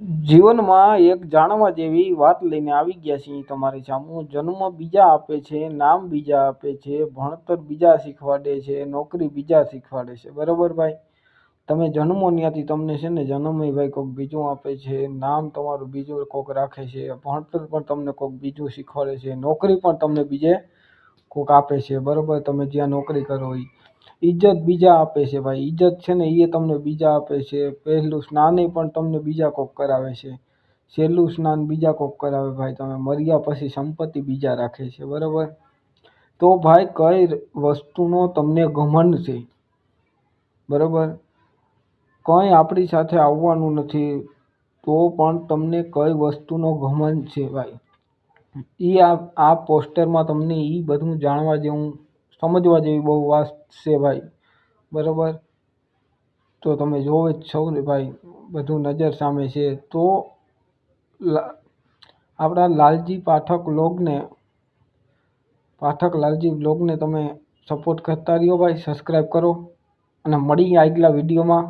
જીવનમાં એક જાણવા જેવી વાત લઈને આવી ગયા છીએ તમારી સામે. જન્મ બીજા આપે છે, નામ બીજા આપે છે, ભણતર બીજા શીખવાડે છે, નોકરી બીજા શીખવાડે છે. બરાબર ભાઈ? તમે જન્મો ત્યાંથી તમને છે ને જન્મે ભાઈ કોઈક બીજું આપે છે, નામ તમારું બીજું કોઈક રાખે છે, ભણતર પણ તમને કોઈક બીજું શીખવાડે છે, નોકરી પણ તમને બીજે કોઈક આપે છે, બરાબર? તમે જ્યાં નોકરી કરો એ ઇજ્જત બીજા આપે છે ભાઈ. ઇજ્જત છે ને એ તમને બીજા આપે છે. પહેલું સ્નાને પણ તમને બીજા કોક કરાવે છે. છેલ્લું સ્નાન બીજા કોક કરાવે ભાઈ તમે. મર્યા પછી સંપત્તિ બીજા રાખે છે, બરાબર? તો ભાઈ કઈ વસ્તુનો તમને ઘમંડ છે, બરાબર? કંઈ આપણી સાથે આવવાનું નથી. તો પણ તમને કઈ વસ્તુનો ઘમંડ છે ભાઈ? એ આ આ પોસ્ટરમાં તમને એ બધું જાણવા જેવું, સમજવા જેવી બહુ વાત છે ભાઈ. બરાબર? તો તમે જોવો જ છો ને ભાઈ, બધું નજર સામે છે. તો આપણા લાલજી પાઠક લોગને, પાઠક લાલજી બ્લોગને તમે સપોર્ટ કરતા રહ્યો ભાઈ સબસ્ક્રાઈબ કરો. અને મળીએ આગલા વિડીયોમાં.